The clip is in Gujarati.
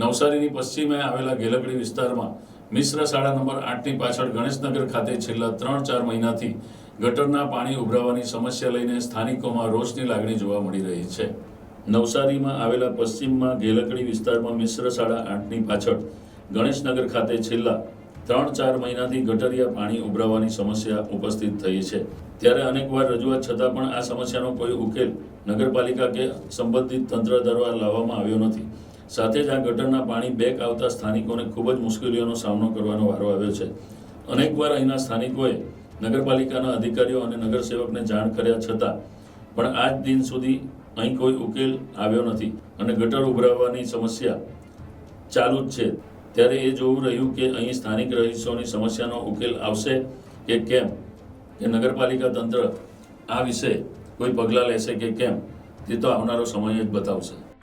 નવસારીની પશ્ચિમે આવેલા ગેલકડી વિસ્તારમાં મિશ્ર શાળા નંબર આઠની પાછળ ગણેશનગર ખાતે છેલ્લા ત્રણ ચાર મહિનાથી ગટરના પાણી ઉભરાવાની સમસ્યા લઈને સ્થાનિકોમાં રોષની લાગણી જોવા મળી રહી છે. નવસારીમાં આવેલા પશ્ચિમમાં ગેલકડી વિસ્તારમાં મિશ્ર શાળા આઠની પાછળ ગણેશનગર ખાતે છેલ્લા ત્રણ ચાર મહિનાથી ગટરિયા પાણી ઉભરાવાની સમસ્યા ઉપસ્થિત થઈ છે. ત્યારે અનેકવાર રજૂઆત છતાં પણ આ સમસ્યાનો કોઈ ઉકેલ નગરપાલિકા કે સંબંધિત તંત્ર દ્વારા લાવવામાં આવ્યો નથી. સાથે જ આ ગટરના પાણી બેક આવતા સ્થાનિકોને ખૂબ જ મુશ્કેલીઓનો સામનો કરવાનો વારો આવ્યો છે. અનેકવાર અહીંના સ્થાનિકોએ નગરપાલિકાના અધિકારીઓ અને નગરસેવકને જાણ કર્યા છતાં પણ આજ દિન સુધી અહીં કોઈ ઉકેલ આવ્યો નથી અને ગટર ઉભરાવવાની સમસ્યા ચાલુ જ છે. ત્યારે એ જોવું રહ્યું કે અહીં સ્થાનિક રહીશોની સમસ્યાનો ઉકેલ આવશે કે કેમ? કે નગરપાલિકા તંત્ર આ વિશે કોઈ પગલાં લેશે કે કેમ? તે તો આવનારો સમય જ બતાવશે.